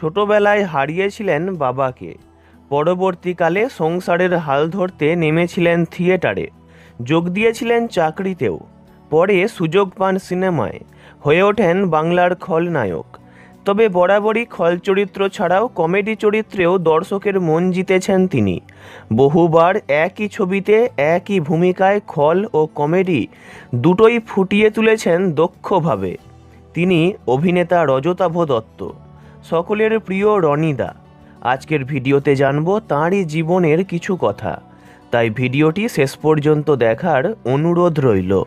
ছোটবেলায় হারিয়েছিলেন বাবাকে। পরবর্তীকালে সংসারের হাল ধরতে নেমেছিলেন থিয়েটারে। যোগ দিয়েছিলেন চাকরিতেও। পরে সুযোগ পান সিনেমায়। হয়ে ওঠেন বাংলার খলনায়ক। তবে বরাবরই খল চরিত্র ছাড়াও কমেডি চরিত্রেও দর্শকের মন জিতেছেন তিনি। বহুবার একই ছবিতে একই ভূমিকায় খল ও কমেডি দুটোই ফুটিয়ে তুলেছেন দক্ষভাবে। তিনি অভিনেতা রজতাভ দত্ত। সকলের প্রিয় রনিদা। আজকের ভিডিওতে জানব তাঁরই জীবনের কিছু কথা। তাই ভিডিওটি শেষ পর্যন্ত দেখার অনুরোধ রইল।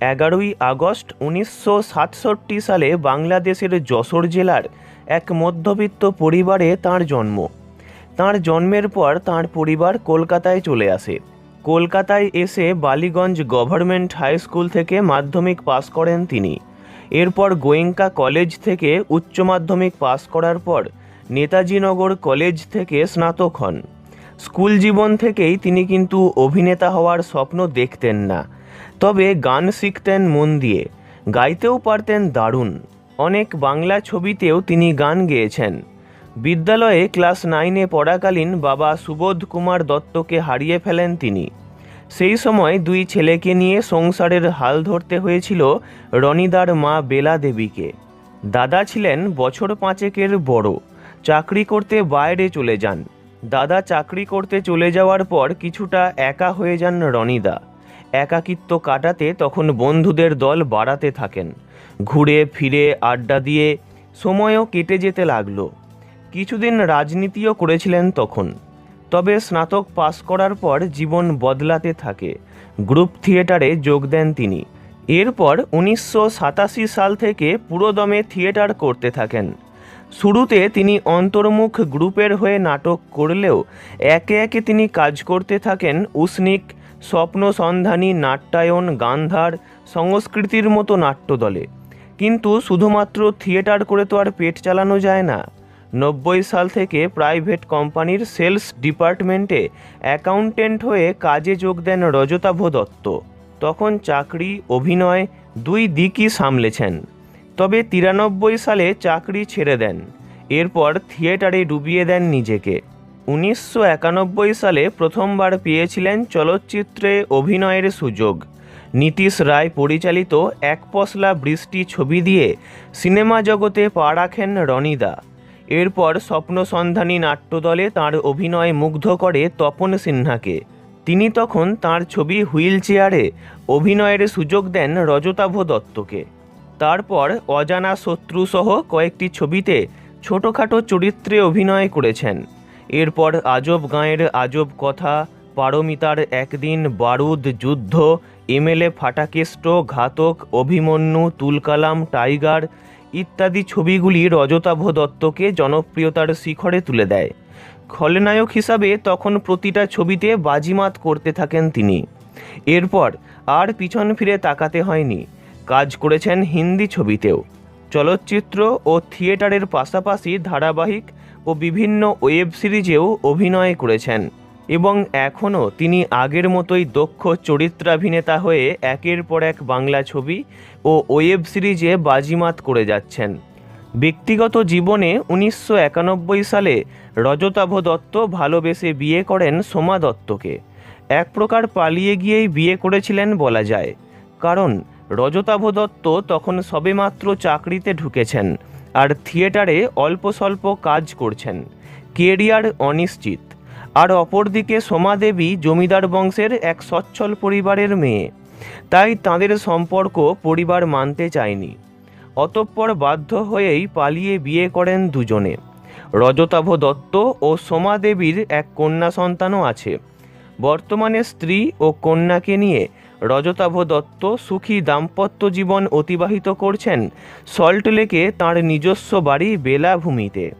এগারোই আগস্ট উনিশশো সাতষট্টি সালে বাংলাদেশের যশোর জেলার এক মধ্যবিত্ত পরিবারে তার জন্ম। তার জন্মের পর তার পরিবার কলকাতায় চলে আসে। কলকাতায় এসে বালিগঞ্জ গভর্নমেন্ট হাই স্কুল থেকে মাধ্যমিক পাস করেন তিনি। এরপর গোয়েঙ্কা কলেজ থেকে উচ্চ মাধ্যমিক পাস করার পর নেতাজিনগর কলেজ থেকে স্নাতক হন। স্কুল জীবন থেকেই তিনি কিন্তু অভিনেতা হওয়ার স্বপ্ন দেখতেন না। তবে গান শিখতেন মন দিয়ে, গাইতেও পারতেন দারুণ। অনেক বাংলা ছবিতেও তিনি গান গেয়েছেন। বিদ্যালয়ে ক্লাস নাইনে পড়াকালীন বাবা সুবোধ কুমার দত্তকে হারিয়ে ফেলেন তিনি। সেই সময় দুই ছেলেকে নিয়ে সংসারের হাল ধরতে হয়েছিল রনিদার মা বেলা দেবীকে দাদা ছিলেন বছর পাঁচেকের বড়, চাকরি করতে বাইরে চলে যান। দাদা চাকরি করতে চলে যাওয়ার পর কিছুটা একা হয়ে যান রনিদা একাকিত্ব কাটাতে তখন বন্ধুদের দল বাড়াতে থাকেন। ঘুরে ফিরে আড্ডা দিয়ে সময়ও কেটে যেতে লাগল। কিছুদিন রাজনীতিও করেছিলেন তখন। তবে স্নাতক পাস করার পর জীবন বদলাতে থাকে। গ্রুপ থিয়েটারে যোগ দেন তিনি। এরপর উনিশশো সাতাশি সাল থেকে পুরোদমে থিয়েটার করতে থাকেন। শুরুতে তিনি অন্তর্মুখ গ্রুপের হয়ে নাটক করলেও একে একে তিনি কাজ করতে থাকেন উসনিক স্বপ্ন সন্ধানী নাট্যায়ন, গান্ধার সংস্কৃতির মতো নাট্যদলে। কিন্তু শুধুমাত্র থিয়েটার করে তো আর পেট চালানো যায় না। নব্বই সাল থেকে প্রাইভেট কোম্পানির সেলস ডিপার্টমেন্টে অ্যাকাউন্টেন্ট হয়ে কাজে যোগ দেন রজতাভ দত্ত। তখন চাকরি, অভিনয় দুই দিকই সামলেছেন। তবে তিরানব্বই সালে চাকরি ছেড়ে দেন। এরপর থিয়েটারে ডুবিয়ে দেন নিজেকে। উনিশশো একানব্বই সালে প্রথমবার পেয়েছিলেন চলচ্চিত্রে অভিনয়ের সুযোগ। নীতিশ রায় পরিচালিত এক পশলা বৃষ্টি ছবি দিয়ে সিনেমা জগতে পা রাখেন রনিদা। এরপর স্বপ্নসন্ধানী নাট্যদলে তার অভিনয় মুগ্ধ করে তপন সিনহাকে। তিনি তখন তার ছবি হুইল চেয়ারে অভিনয়ের সুযোগ দেন রজতাভ দত্তকে। তারপর অজানা শত্রু সহ কয়েকটি ছবিতে ছোটোখাটো চরিত্রে অভিনয় করেছেন। এরপর আজব গাঁয়ের আজব কথা, পারমিতার একদিন বারুদ যুদ্ধ এমএলএ ফাটাকেষ্ট, ঘাতক, অভিমন্যু, তুলকালাম, টাইগার ইত্যাদি ছবিগুলি রজতাভ দত্তকে জনপ্রিয়তার শিখরে তুলে দেয়। খলনায়ক হিসাবে তখন প্রতিটা ছবিতে বাজিমাত করতে থাকেন তিনি। এরপর আর পিছন ফিরে তাকাতে হয়নি। কাজ করেছেন হিন্দি ছবিতেও। চলচ্চিত্র ও থিয়েটারের পাশাপাশি ধারাবাহিক ও বিভিন্ন ওয়েব সিরিজেও অভিনয় করেছেন। এবং এখনও তিনি আগের মতোই দক্ষ চরিত্রাভিনেতা হয়ে একের পর এক বাংলা ছবি ও ওয়েব সিরিজে বাজিমাত করে যাচ্ছেন। ব্যক্তিগত জীবনে উনিশশো একানব্বই সালে রজতাভ দত্ত ভালোবেসে বিয়ে করেন সোমা দত্তকে। এক প্রকার পালিয়ে গিয়েই বিয়ে করেছিলেন বলা যায়। কারণ রজতাভ দত্ত তখন সবেমাত্র চাকরিতে ঢুকেছেন আর থিয়েটারে অল্প স্বল্প কাজ করছেন। কেরিয়ার অনিশ্চিত। আর অপরদিকে সোমা দেবী জমিদার বংশের এক সচ্ছল পরিবারের মেয়ে। তাই তাদের সম্পর্ক পরিবার মানতে চায়নি। অতঃপর বাধ্য হয়েই পালিয়ে বিয়ে করেন দুজনে। রজতাভ দত্ত ও সোমা দেবীর এক কন্যা সন্তানও আছে। বর্তমানে স্ত্রী ও কন্যাকে নিয়ে রজতাভ দত্ত সুখী দাম্পত্য জীবন অতিবাহিত করছেন সল্টলেকে তাঁর নিজস্ব বাড়ি বেলাভূমিতে।